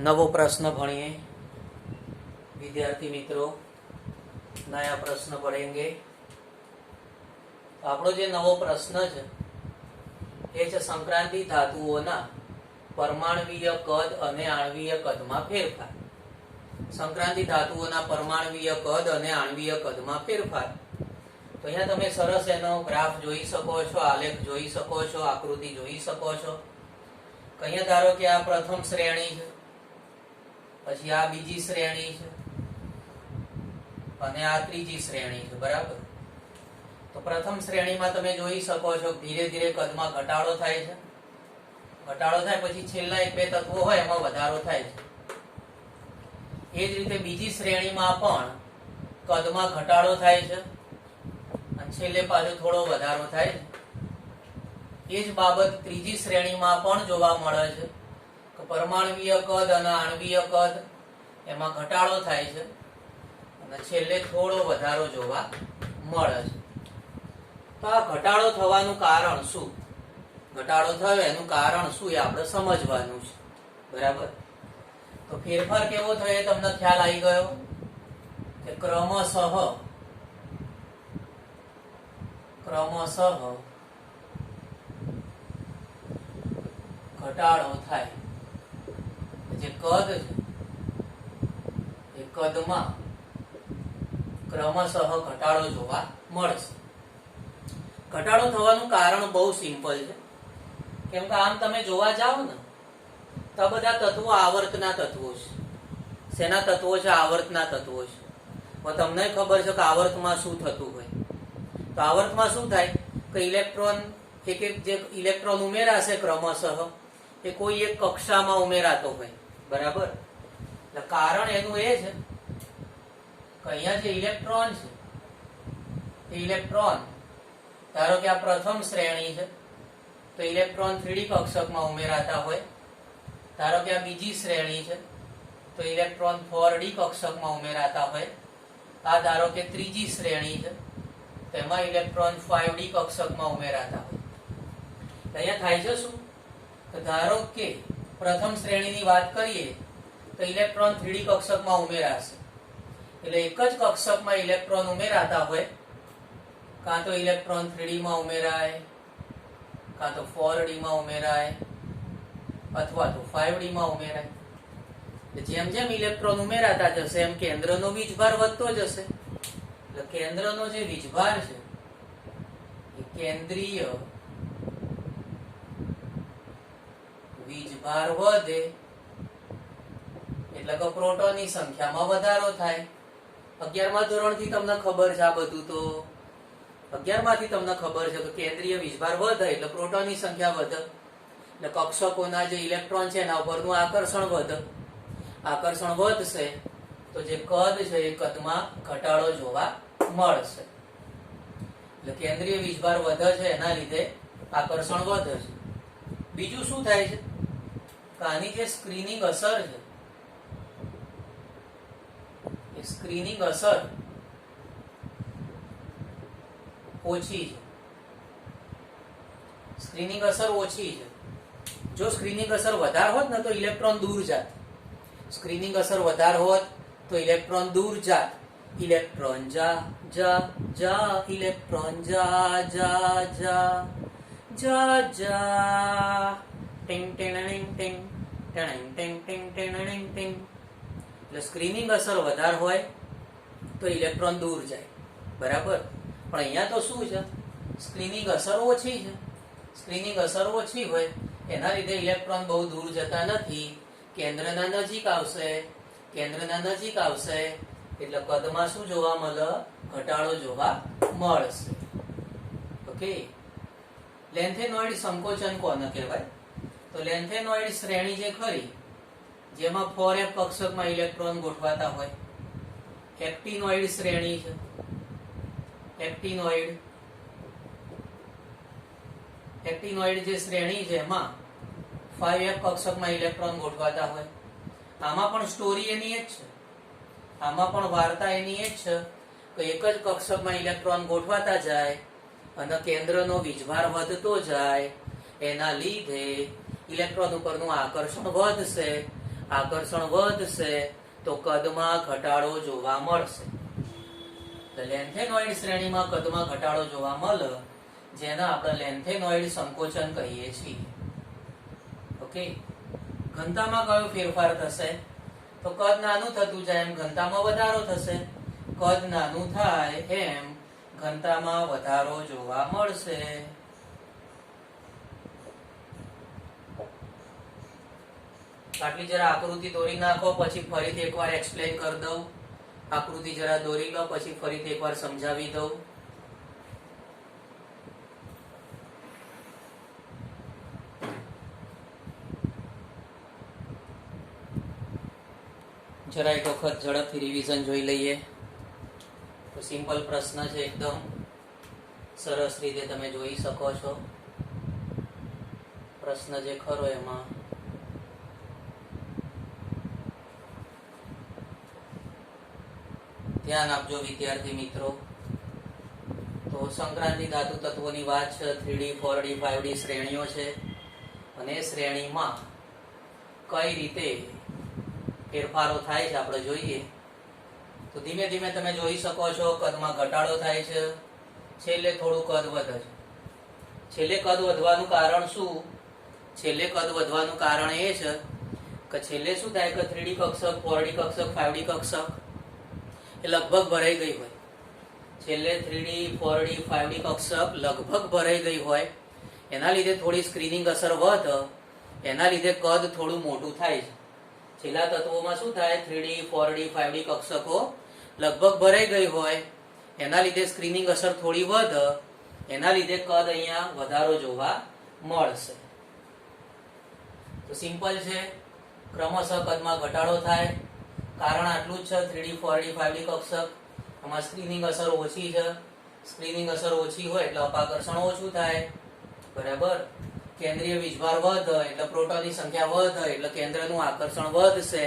નવો પ્રશ્ન ભણીએ. વિદ્યાર્થી મિત્રો, નયા પ્રશ્ન ભણેંગે આપણો જે નવો પ્રશ્ન છે, એ છે સંક્રાંતિ ધાતુઓના પરમાણવીય કદ અને આણવીય કદમાં ફેરફાર. સંક્રાંતિ ધાતુઓના પરમાણવીય કદ અને આણવીય કદમાં ફેરફાર. તો અહીંયા તમે સરસ એનો ગ્રાફ જોઈ શકો છો, આલેખ જોઈ શકો છો, આકૃતિ જોઈ શકો છો. અહીંયા ધારો કે આ પ્રથમ શ્રેણી છે. પછી આ બીજી શ્રેણી છે. અને આ ત્રીજી શ્રેણી છે, બરાબર? તો પ્રથમ શ્રેણીમાં તમે જોઈ શકો છો, ધીરે ધીરે કદમાં ઘટાડો થાય છે. ઘટાડો થાય પછી છેલ્લા એક બે તત્વો હોય એમાં વધારો થાય છે. એ જ રીતે બીજી શ્રેણીમાં પણ કદમાં ઘટાડો થાય છે અને છેલ્લે પાછો થોડો વધારો થાય છે. એ જ બાબત ત્રીજી શ્રેણીમાં પણ જોવા મળે છે. કે પરમાણવીય કદ અને આણવીય કદ એમાં ઘટાડો થાય છે. અને છેલ્લે થોડો વધારો જોવા મળે છે. તો આ ઘટાડો થવાનું કારણ શું? ઘટાડો થયો એનું કારણ શું એ આપણે સમજવાનું છે. બરાબર? તો ફેરફાર કેવો થયો એ તમને ખ્યાલ આવી ગયો? કે ક્રમશઃ ક્રમશઃ ઘટાડો થાય. જે કદ છે, એ કદમાં ક્રમશઃ ઘટાડો જોવા મળશે. ઘટાડો થવાનું કારણ બહુ સિમ્પલ છે. કેમ કે આમ તમે જોવા જાઓ ને, તો બધા તત્વો આવર્તના તત્વો છે. શેના તત્વો છે? આવર્તના તત્વો છે. પણ તમને ખબર છે કે આવર્તમાં શું થતું હોય? તો આવર્તમાં શું થાય? કે ઇલેક્ટ્રોન, એક એક જે ઇલેક્ટ્રોન ઉમેરાશે ક્રમશઃ એ કોઈ એક કક્ષામાં ઉમેરાતો હોય. બરાબર? એટલે કારણ એનું એ છે કે અહીંયા જે ઇલેક્ટ્રોન છે, એ ઇલેક્ટ્રોન, ધારો કે આ પ્રથમ શ્રેણી છે, તો ઇલેક્ટ્રોન થ્રીડી કક્ષકમાં ઉમેરાતા હોય. ધારો કે આ બીજી શ્રેણી છે, તો ઇલેક્ટ્રોન ફોર ડી કક્ષકમાં ઉમેરાતા હોય. આ ધારો કે ત્રીજી શ્રેણી છે, તેમાં ઇલેક્ટ્રોન ફાઈવ ડી કક્ષકમાં ઉમેરાતા હોય. તો અહીંયા થાય છે શું? તો ધારો કે પ્રથમ શ્રેણીની વાત કરીએ, તો ઇલેક્ટ્રોન થ્રીડી કક્ષકમાં ઉમેરાશે. એટલે એક જ કક્ષકમાં ઇલેક્ટ્રોન ઉમેરાતા હોય. કાં તો ઇલેક્ટ્રોન થ્રીડીમાં ઉમેરાય, કાં તો ફોર ડીમાં ઉમેરાય, અથવા તો ફાઈવ ડીમાં ઉમેરાય જેમ જેમ ઇલેક્ટ્રોન ઉમેરાતા જશે, એમ કેન્દ્રનો વીજભાર વધતો જશે. એટલે કેન્દ્રનો જે વીજભાર છે, એ કેન્દ્રીય વીજભાર વધે, એટલે કે પ્રોટોનની સંખ્યામાં વધારો થાય. અગિયારમા ધોરણથી તમને ખબર છે આ બધું તો. અગિયારમાંથી તમને ખબર છે કે કેન્દ્રીય વીજભાર વધે, એટલે પ્રોટોનની સંખ્યા વધે. એટલે કક્ષકોના જે ઇલેક્ટ્રોન છે, એના ઉપરનું આકર્ષણ વધે. આકર્ષણ વધશે, તો જે કદ છે, એ કદમાં ઘટાડો જોવા મળશે. એટલે કેન્દ્રીય વીજભાર વધે છે, એના લીધે આકર્ષણ વધે છે. બીજું શું થાય છે? કે જે સ્ક્રીનિંગ અસર છે. સ્ક્રીનિંગ અસર ઓછી છે. સ્ક્રીનિંગ અસર ઓછી છે. જો સ્ક્રીનિંગ અસર વધારે હોત ને તો ઇલેક્ટ્રોન દૂર જાત. સ્ક્રીનિંગ અસર વધારે હોત તો ઇલેક્ટ્રોન દૂર જાત. ઇલેક્ટ્રોન જા જા જા ઇલેક્ટ્રોન જા જા જા. જા ટિંગ ટિંગ ટિંગ ટિંગ. ટિંગ ટિંગ ટિંગ ટિંગ એટલે સ્ક્રીનિંગ અસર વધારે હોય તો ઇલેક્ટ્રોન દૂર જાય. બરાબર? પણ અહીંયા તો શું છે? સ્ક્રીનિંગ અસર ઓછી છે. સ્ક્રીનિંગ અસર ઓછી હોય, એના લીધે ઇલેક્ટ્રોન બહુ દૂર જતા નથી. કેન્દ્રના નજીક આવશે, કેન્દ્રના નજીક આવશે. એટલે કદમાં શું જોવા મળે ઘટાડો જોવા મળશે. ઓકે? લેન્થેનોઇડ સંકોચન કોને કહેવાય તો લેન્થેનોઇડ શ્રેણી જે ખરી, જેમાં ફોર એફ કક્ષકમાં ઇલેક્ટ્રોન ગોઠવાતા હોય. એક્ટિનોઇડ શ્રેણી છે. એક્ટિનોઇડ એક્ટિનોઇડ જે શ્રેણી છે એમાં ફાઈવ એફ કક્ષકમાં ઇલેક્ટ્રોન ગોઠવાતા હોય. આમાં પણ સ્ટોરી એની જ છે. આમાં પણ વાર્તા એની જ છે. કે એક જ કક્ષકમાં ઇલેક્ટ્રોન ગોઠવાતા જાય અને કેન્દ્રનો વીજભાર વધતો જાય, એના લીધે ઇલેક્ટ્રોન ઉપરનું આકર્ષણ વધશે. આકર્ષણ વધશે તો કદમાં ઘટાડો જોવા મળશે. લેન્થેનોઇડ શ્રેણીમાં કદમાં ઘટાડો જોવા મળે, જેને આપણે લેન્થેનોઇડ સંકોચન કહીએ છીએ. ઓકે ઘનતામાં કયો ફેરફાર થશે? તો કદ નાનું થતું જાય એમ ઘનતામાં વધારો થશે. કદ નાનું થાય એમ ઘનતામાં વધારો જોવા મળશે. આટલી જરા આકૃતિ દોરી નાખો, પછી ફરીથી એકવાર એક્સપ્લેન કરી દઉં. આકૃતિ જરા દોરી લો, પછી ફરીથી એકવાર સમજાવી દઉં. જરા એક વખત ઝડપથી રિવિઝન જોઈ લઈએ. સિમ્પલ પ્રશ્ન છે એકદમ. સરસ રીતે તમે જોઈ શકો છો. પ્રશ્ન જે ખરો એમાં. ધ્યાન આપજો વિદ્યાર્થી મિત્રો. તો સંક્રાંતિ ધાતુ તત્વોની વાત છે, થ્રીડી, ફોરડી, ફાઈવડી શ્રેણીઓ છે. અને શ્રેણીમાં કઈ રીતે ફેરફારો થાય છે આપણે જોઈએ. તો ધીમે ધીમે તમે જોઈ શકો છો કદમાં ઘટાડો થાય છે. છેલ્લે થોડું કદ વધે છે. છેલ્લે કદ વધવાનું કારણ શું? છેલ્લે કદ વધવાનું કારણ એ છે કે છેલ્લે શું થાય કે થ્રીડી કક્ષક, ફોરડી કક્ષક, ફાઈવડી કક્ષક એ લગભગ ભરાઈ ગઈ હોય. છેલ્લે થ્રીડી, ફોરડી, ફાઈવડી કક્ષક લગભગ ભરાઈ ગઈ હોય. એના લીધે થોડી સ્ક્રીનિંગ અસર વધે, એના લીધે કદ થોડું મોટું થાય છે. છેલ્લા તત્વોમાં શું થાય? થ્રીડી, ફોરડી, ફાઈવડી કક્ષકો લગભગ ભરાઈ ગઈ હોય, એના લીધે સ્ક્રીનિંગ અસર થોડી વધ, એના લીધે કદ અહીંયા વધારો જોવા મળશે. તો સિમ્પલ છે, ક્રમશઃ કદમાં ઘટાડો થાય, કારણ આટલું જ છે થ્રીડી ફોરડી ફાઈવડી કક્ષક, આમાં સ્ક્રીનિંગ અસર ઓછી છે. સ્ક્રીનિંગ અસર ઓછી હોય એટલે અપાકર્ષણ ઓછું થાય, બરાબર? કેન્દ્રીય વીજભાર વધ, એટલે પ્રોટોનની સંખ્યા વધ, એટલે કેન્દ્રનું આકર્ષણ વધશે.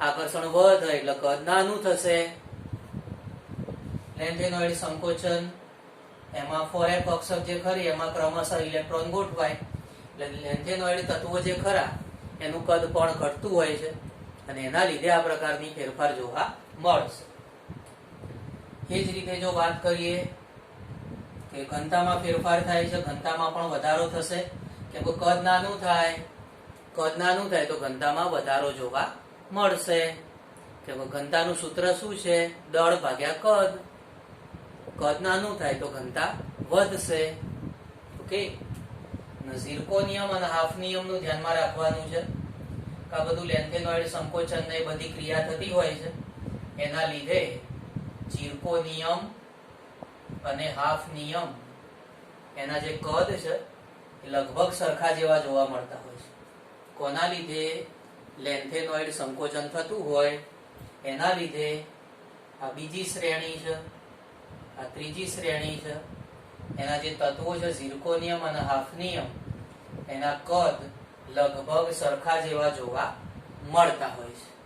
આકર્ષણ વધ, એટલે કદ નાનું થશે. લેન્થેનોઇડ સંકોચન, એમાં ફોરેક કક્ષક જે ખરી, એમાં ક્રમશઃ ઇલેક્ટ્રોન ગોઠવાય. એટલે તત્વો જે ખરા, એનું કદ પણ ઘટતું હોય છે અને એના લીધે આ પ્રકારની ફેરફાર જોવા મળશે. એ જ રીતે જો વાત કરીએ કે ઘનતામાં ફેરફાર થાય છે, ઘનતામાં પણ વધારો થશે. કે કદ નાનું થાય, કદ નાનું થાય તો ઘનતામાં વધારો જોવા મળશે. કે ઘનતાનું સૂત્ર શું છે? દળ ભાગ્યા કદ. કદ નાનું થાય તો ઘનતા વધશે. ઓકે? ઝીરકો નિયમ અને હાફ નિયમનું ધ્યાનમાં રાખવાનું છે. આ બધું લેન્થેનોઇડ સંકોચન ને બધી ક્રિયા થતી હોય છે. એના લીધે ચીરકો નિયમ અને હાફ નિયમ એના જે કદ છે એ લગભગ સરખા જેવા જોવા મળતા હોય છે. કોના લીધે? લેન્થેનોઇડ સંકોચન થતું હોય. એના લીધે આ બીજી શ્રેણી છે. આ ત્રીજી શ્રેણી છે. એના જે તત્વો છે, ઝીરકોનિયમ અને હાફનિયમ, એના કદ લગભગ સરખા જેવા જોવા મળતા હોય છે.